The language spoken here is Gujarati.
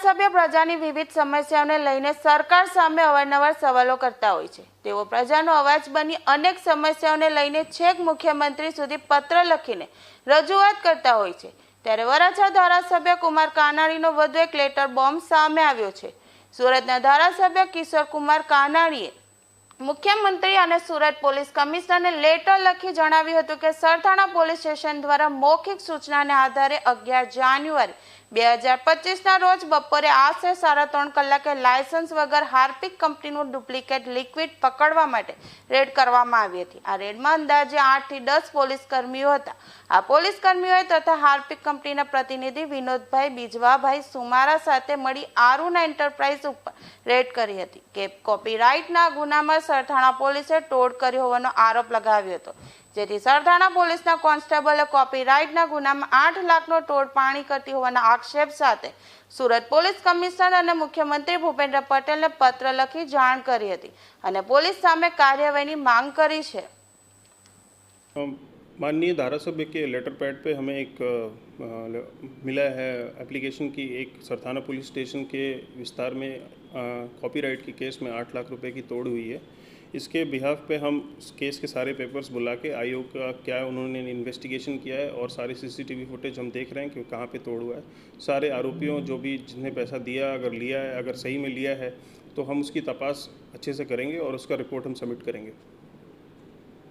પ્રજાની વિવિધ સમસ્યાઓને લઈને સરકાર સામે અવારનવાર સવાલો કરતા હોય છે. તેઓ પ્રજાનો અવાજ બની અનેક સમસ્યાઓને લઈને છેક મુખ્યમંત્રી સુધી પત્ર લખીને રજૂઆત કરતા હોય છે. ત્યારે વરાછા ધારાસભ્ય કુમાર કાનાણીનો વધુ એક લેટર બોમ્બ સામે આવ્યો છે. સુરતના ધારાસભ્ય કિશોર કુમાર કાનાણીએ મુખ્યમંત્રી અને સુરત પોલીસ કમિશનરને લેટર લખી જણાવ્યું હતું કે સરથાણા પોલીસ સ્ટેશન દ્વારા મૌખિક સૂચનાને આધારે અગિયાર જાન્યુઆરી બે હજાર પચીસના રોજ બપોરે આશરે સાડા ત્રણ કલાકે લાયસન્સ વગર હાર્પિક કંપનીનું ડુપ્લિકેટ લિક્વિડ પકડવા માટે રેડ કરવામાં આવી હતી. આ રેડમાં અંદાજે આઠથી દસ પોલીસ કર્મીઓ હતા. આ પોલીસ કર્મીઓએ તથા હાર્પિક કંપનીના પ્રતિનિધિ વિનોદભાઈ બીજવાભાઈ સુમારા સાથે મળી આરુના એન્ટરપ્રાઇઝ ઉપર રેડ કરી હતી. કે કોપીરાઇટના ગુનામાં સરથાણા પોલીસે ટોડ કર્યો હોવાનો આરોપ લગાવ્યો હતો. જેથી સરથાણા પોલીસના કોન્સ્ટેબલે કોપીરાઇટના ગુનામાં આઠ લાખનો ટોડ પાણી કરતી હોવાના આક્ષેપ સાથે સુરત પોલીસ કમિશનર અને મુખ્યમંત્રી ભૂપેન્દ્ર પટેલને પત્ર લખી જાણ કરી હતી અને પોલીસ સામે કાર્યવાહીની માંગ કરી છે. अम, धारा सभ्य के लेटर पैड पे हमें एक मिला है एप्लीकेशन की एक सरथाना पुलिस स्टेशन के विस्तार में कॉपीराइट के केस में आठ लाख रुपए की तोड़ हुई है। इसके बिहाफ पे हम केस के सारे पेपर्स बुला के आयोग का क्या उन्होंने इन्वेस्टिगेशन किया है और सारे सीसीटीवी फुटेज हम देख रहे हैं कि कहाँ पे तोड़ हुआ है। सारे आरोपियों जो भी जिसने पैसा दिया अगर लिया है अगर सही में लिया है तो हम उसकी तपास अच्छे से करेंगे और उसका रिपोर्ट हम सबमिट करेंगे।